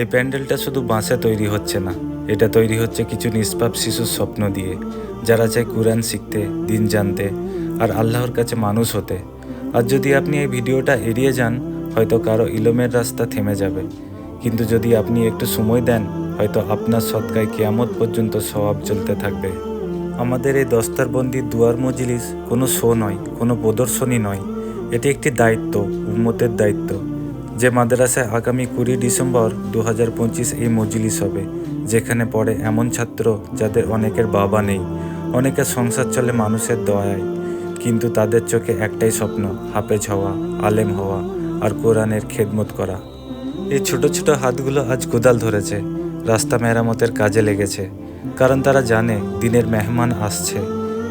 এই প্যান্ডেলটা শুধু বাঁশে তৈরি হচ্ছে না, এটা তৈরি হচ্ছে কিছু নিষ্পাপ শিশুর স্বপ্ন দিয়ে, যারা চায় কোরআন শিখতে, দিন জানতে আর আল্লাহর কাছে মানুষ হতে। আর যদি আপনি এই ভিডিওটা এড়িয়ে যান, হয়তো কারও ইলমের রাস্তা থেমে যাবে। কিন্তু যদি আপনি একটু সময় দেন, হয়তো আপনার সৎকায় কেয়ামত পর্যন্ত স্বভাব চলতে থাকবে। আমাদের এই দস্তারবন্দি দুয়ার মজলিস কোনো শো নয়, কোনো প্রদর্শনী নয়। এটি একটি দায়িত্ব, উম্মতের দায়িত্ব। যে মাদ্রাসায় আগামী কুড়ি ডিসেম্বর দু হাজার পঁচিশ এই মজলিস হবে, যেখানে পড়ে এমন ছাত্র যাদের অনেকের বাবা নেই, অনেকের সংসার চলে মানুষের দয়ায়। কিন্তু তাদের চোখে একটাই স্বপ্ন, হাফেজ হওয়া, আলেম হওয়া আর কোরআনের খেদমত করা। এই ছোট ছোট হাতগুলো আজ কোদাল ধরেছে, রাস্তা মেরামতের কাজে লেগেছে, কারণ তারা জানে দিনের মেহমান আসছে।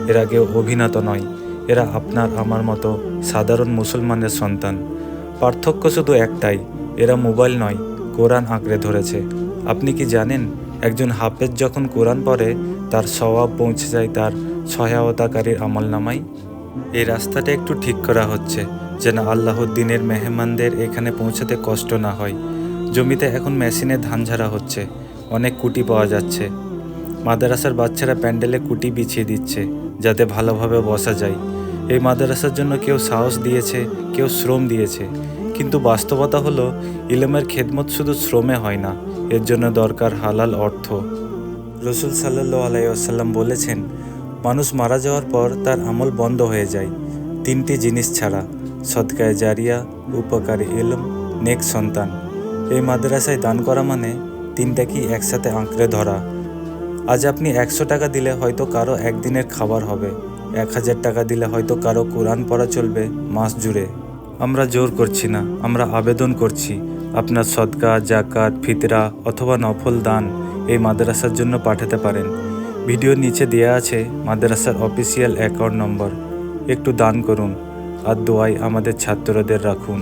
এরা কেউ অভিনত নয়, এরা আপনার আমার মতো সাধারণ মুসলমানের সন্তান। পার্থক্য শুধু একটাই, এরা মোবাইল নয়, কোরআন আঁকড়ে ধরেছে। আপনি কি জানেন, একজন হাফেজ যখন কোরআন পড়ে, তার স্বভাব পৌঁছে যায় তার সহায়তাকারীর আমল নামাই এই রাস্তাটা একটু ঠিক করা হচ্ছে, যেন আল্লাহর দিনের মেহমানদের এখানে পৌঁছাতে কষ্ট না হয়। জমিতে এখন মেশিনে ধান ঝাড়া হচ্ছে, অনেক কুটি পাওয়া যাচ্ছে। মাদ্রাসার বাচ্চারা প্যান্ডেলে কুটি বিছিয়ে দিচ্ছে, যাতে ভালোভাবে বসা যায়। এই মাদ্রাসার জন্য কেউ সাহস দিয়েছে, কেউ শ্রম দিয়েছে। কিন্তু বাস্তবতা হলো, ইলমের খেদমত শুধু শ্রমে হয় না, এর জন্য দরকার হালাল অর্থ। রসুল সাল্লু আলাইসাল্লাম বলেছেন, মানুষ মারা যাওয়ার পর তার আমল বন্ধ হয়ে যায়, তিনটি জিনিস ছাড়া সৎকায় জারিয়া, উপকারী এলম নেক সন্তান। এই মাদ্রাসায় দান করা মানে তিনটা কি একসাথে আঁকড়ে ধরা। আজ আপনি একশো টাকা দিলে হয়তো কারও একদিনের খাবার হবে। এক হাজার টাকা দিলে হয়তো কারও কোরআন পড়া চলবে মাস জুড়ে। আমরা জোর করছি না, আমরা আবেদন করছি। আপনার সদকা, জাকাত, ফিতরা অথবা নফল দান এই মাদ্রাসার জন্য পাঠাতে পারেন। ভিডিওর নিচে দেয়া আছে মাদ্রাসার অফিসিয়াল অ্যাকাউন্ট নম্বর। একটু দান করুন আর দোয়াই আমাদের ছাত্রদের রাখুন।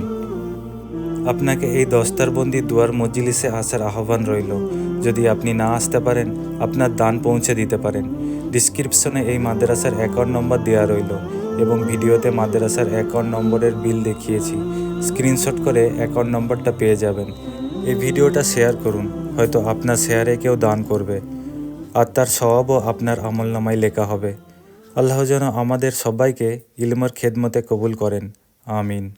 আপনাকে এই দস্তারবন্দি দুয়ার মজলিসে আসার আহ্বান রইল। যদি আপনি না আসতে পারেন, আপনার দান পৌঁছে দিতে পারেন। ডিসক্রিপশনে এই মাদ্রাসার অ্যাকাউন্ট নম্বর দেওয়া রইল এবং ভিডিওতে মাদ্রাসার অ্যাকাউন্ট নম্বরের বিল দেখিয়েছি। স্ক্রিনশট করে অ্যাকাউন্ট নম্বরটা পেয়ে যাবেন। এই ভিডিওটা শেয়ার করুন, হয়তো আপনার শেয়ারে কেউ দান করবে। আর তার স্বভাবও আপনার আমল আমলনামায় লেখা হবে। আল্লাহ যেন আমাদের সবাইকে ইলমর খেদমতে কবুল করেন। আমিন।